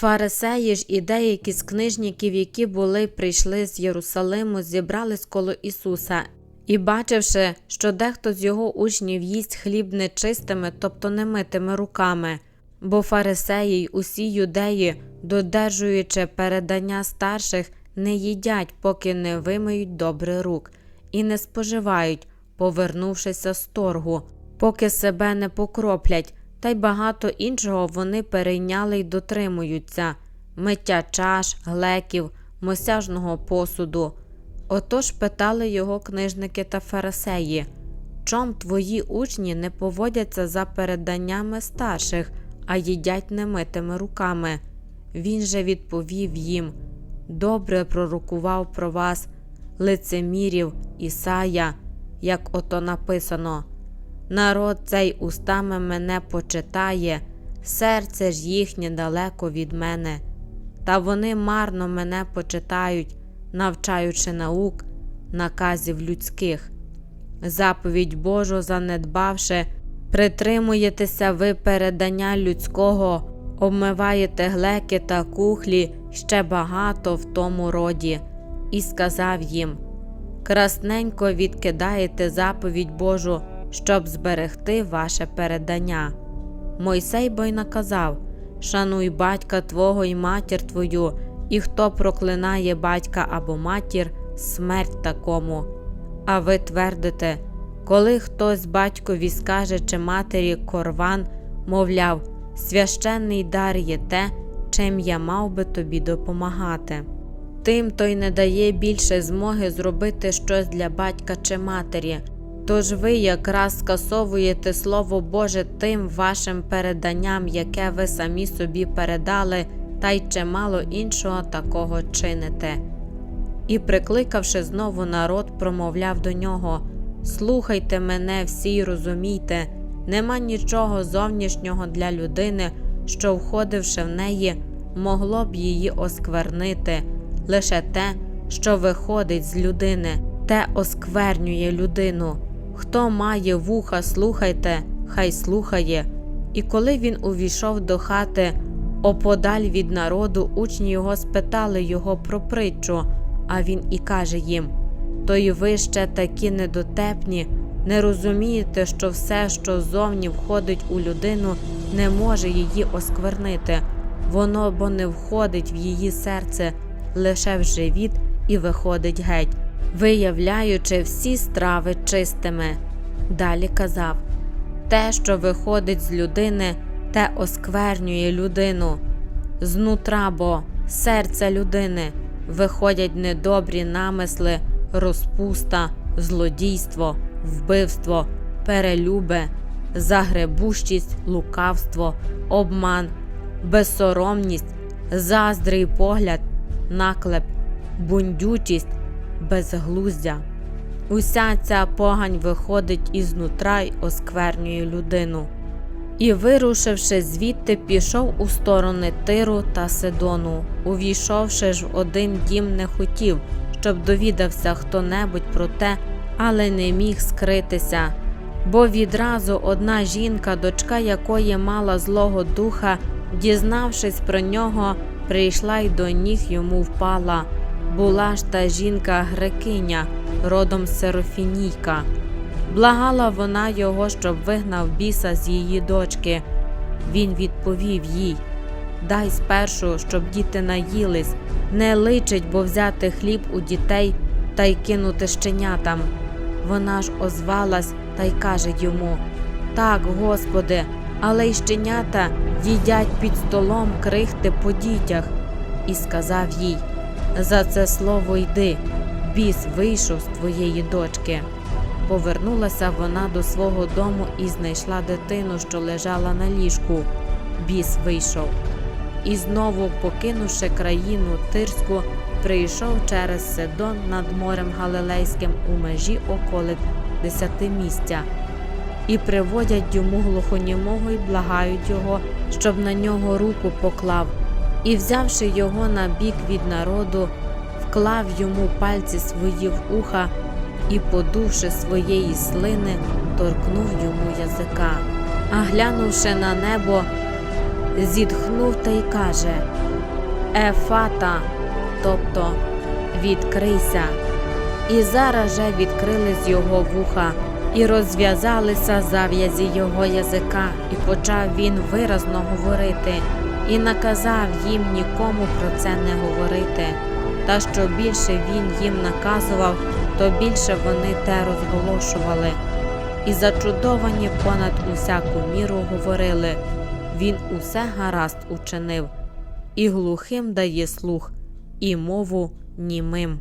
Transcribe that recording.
Фарисеї ж і деякі з книжників, які були прийшли з Єрусалиму, зібрались коло Ісуса, і, бачивши, що дехто з його учнів їсть хліб нечистими, тобто немитими руками, бо фарисеї й усі юдеї, додержуючи передання старших, не їдять, поки не вимиють добре рук, і не споживають, повернувшися з торгу, поки себе не покроплять, та й багато іншого вони перейняли й дотримуються миття чаш, глеків, мосяжного посуду. Отож питали його книжники та фарисеї, чом твої учні не поводяться за переданнями старших, а їдять немитими руками. Він же відповів їм добре пророкував про вас, лицемірів Ісая, як ото написано. Народ цей устами мене почитає, серце ж їхнє далеко від мене. Та вони марно мене почитають, навчаючи наук, наказів людських. Заповідь Божу занедбавши, притримуєтеся ви передання людського, обмиваєте глеки та кухлі ще багато в тому роді, і сказав їм красненько відкидаєте заповідь Божу, щоб зберегти ваше передання. Мойсей бо наказав Шануй батька твого і матір твою, і хто проклинає батька або матір, смерть такому. А ви твердите, коли хтось батькові скаже чи матері корван, мовляв, священний дар є те, чим я мав би тобі допомагати. Тим то й не дає більше змоги зробити щось для батька чи матері. Тож ви якраз скасовуєте Слово Боже тим вашим переданням, яке ви самі собі передали, та й чимало іншого такого чините. І, прикликавши знову народ, промовляв до нього Слухайте мене всі розумійте, нема нічого зовнішнього для людини, що, входивши в неї, могло б її осквернити, лише те, що виходить з людини, те осквернює людину. Хто має вуха, слухайте, хай слухає. І коли він увійшов до хати, оподаль від народу, учні його спитали його про притчу, а він і каже їм: То й ви ще такі недотепні, не розумієте, що все, що зовні входить у людину, не може її осквернити, воно бо не входить в її серце, лише в живіт і виходить геть, виявляючи всі страви чистими. Далі казав те, що виходить з людини, те осквернює людину. Знутра бо серця людини виходять недобрі намисли, розпуста, злодійство, вбивство, перелюбе, загребущість, лукавство, обман, безсоромність, заздрий погляд, наклеп, бундючість, безглуздя. Уся ця погань виходить ізнутра й осквернює людину. І, вирушивши звідти, пішов у сторони Тиру та Сидону. Увійшовши ж в один дім, не хотів, щоб довідався хто небудь про те, але не міг скритися. Бо відразу одна жінка, дочка якої мала злого духа, дізнавшись про нього, прийшла й до ніг йому впала. Була ж та жінка грекиня, родом Серофінійка. Благала вона його, щоб вигнав біса з її дочки. Він відповів їй Дай спершу, щоб діти наїлись, не личить, бо взяти хліб у дітей та й кинути щенятам. Вона ж озвалась та й каже йому Так, Господи, але й щенята їдять під столом крихти по дітях. І сказав їй За це слово йди, біс вийшов з твоєї дочки. Повернулася вона до свого дому і знайшла дитину, що лежала на ліжку. Біс вийшов. І знову, покинувши країну Тирську, прийшов через Сидон над морем Галилейським у межі околиць десятимістя. І приводять йому глухонімого і благають його, щоб на нього руку поклав. І, взявши його на бік від народу, вклав йому пальці свої в уха і, подувши своєї слини, торкнув йому язика. А глянувши на небо, зітхнув та й каже Ефата, тобто відкрийся. І зараз же відкрились його вуха, і розв'язалися зав'язі його язика, і почав він виразно говорити, і наказав їм нікому про це не говорити. Та що більше він їм наказував, то більше вони те розголошували. І зачудовані понад усяку міру говорили він усе гаразд учинив, і глухим дає слух, і мову німим.